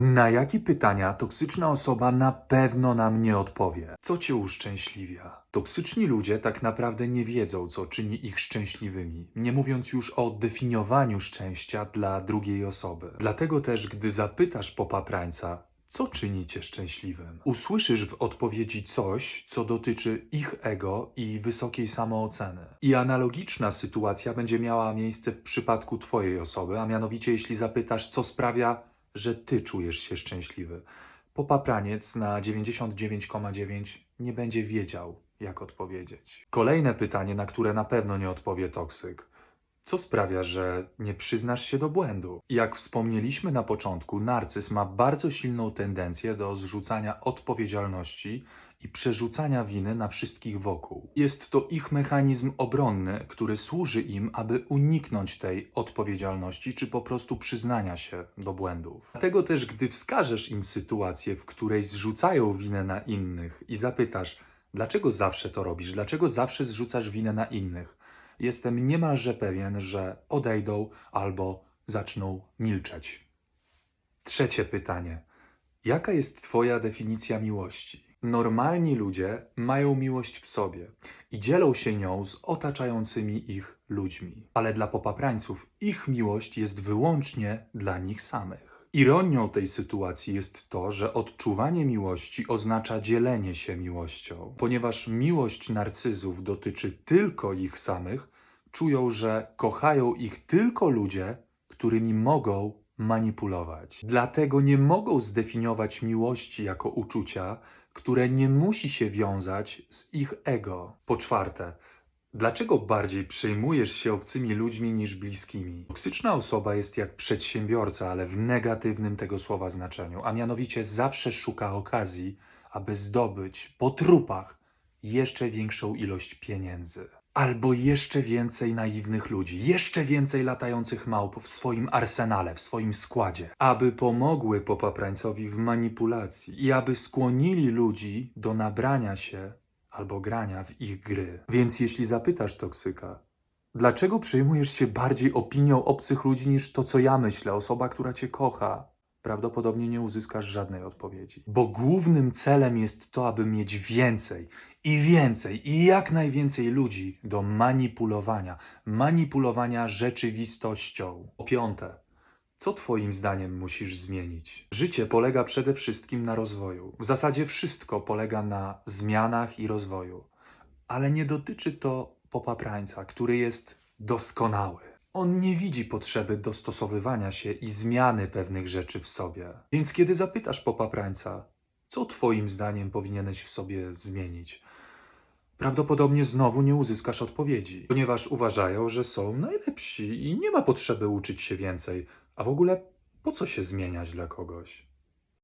Na jakie pytania toksyczna osoba na pewno nam nie odpowie? Co cię uszczęśliwia? Toksyczni ludzie tak naprawdę nie wiedzą, co czyni ich szczęśliwymi, nie mówiąc już o definiowaniu szczęścia dla drugiej osoby. Dlatego też, gdy zapytasz popaprańca, co czyni cię szczęśliwym? Usłyszysz w odpowiedzi coś, co dotyczy ich ego i wysokiej samooceny. I analogiczna sytuacja będzie miała miejsce w przypadku Twojej osoby, a mianowicie jeśli zapytasz, co sprawia, że Ty czujesz się szczęśliwy. Popapraniec na 99,9 nie będzie wiedział, jak odpowiedzieć. Kolejne pytanie, na które na pewno nie odpowie toksyk. Co sprawia, że nie przyznasz się do błędu? Jak wspomnieliśmy na początku, narcyz ma bardzo silną tendencję do zrzucania odpowiedzialności i przerzucania winy na wszystkich wokół. Jest to ich mechanizm obronny, który służy im, aby uniknąć tej odpowiedzialności czy po prostu przyznania się do błędów. Dlatego też, gdy wskażesz im sytuację, w której zrzucają winę na innych i zapytasz, dlaczego zawsze to robisz, dlaczego zawsze zrzucasz winę na innych, jestem niemalże pewien, że odejdą albo zaczną milczeć. Trzecie pytanie. Jaka jest Twoja definicja miłości? Normalni ludzie mają miłość w sobie i dzielą się nią z otaczającymi ich ludźmi. Ale dla popaprańców ich miłość jest wyłącznie dla nich samych. Ironią tej sytuacji jest to, że odczuwanie miłości oznacza dzielenie się miłością. Ponieważ miłość narcyzów dotyczy tylko ich samych, czują, że kochają ich tylko ludzie, którymi mogą manipulować. Dlatego nie mogą zdefiniować miłości jako uczucia, które nie musi się wiązać z ich ego. Po czwarte, dlaczego bardziej przejmujesz się obcymi ludźmi niż bliskimi? Toksyczna osoba jest jak przedsiębiorca, ale w negatywnym tego słowa znaczeniu, a mianowicie zawsze szuka okazji, aby zdobyć po trupach jeszcze większą ilość pieniędzy. Albo jeszcze więcej naiwnych ludzi, jeszcze więcej latających małp w swoim arsenale, w swoim składzie, aby pomogły popaprańcowi w manipulacji i aby skłonili ludzi do nabrania się albo grania w ich gry. Więc jeśli zapytasz toksyka, dlaczego przejmujesz się bardziej opinią obcych ludzi niż to, co ja myślę, osoba, która cię kocha, prawdopodobnie nie uzyskasz żadnej odpowiedzi. Bo głównym celem jest to, aby mieć więcej i więcej i jak najwięcej ludzi do manipulowania, manipulowania rzeczywistością. Po piąte, co Twoim zdaniem musisz zmienić? Życie polega przede wszystkim na rozwoju. W zasadzie wszystko polega na zmianach i rozwoju. Ale nie dotyczy to popaprańca, który jest doskonały. On nie widzi potrzeby dostosowywania się i zmiany pewnych rzeczy w sobie. Więc kiedy zapytasz popaprańca, co Twoim zdaniem powinieneś w sobie zmienić? Prawdopodobnie znowu nie uzyskasz odpowiedzi, ponieważ uważają, że są najlepsi i nie ma potrzeby uczyć się więcej. A w ogóle po co się zmieniać dla kogoś?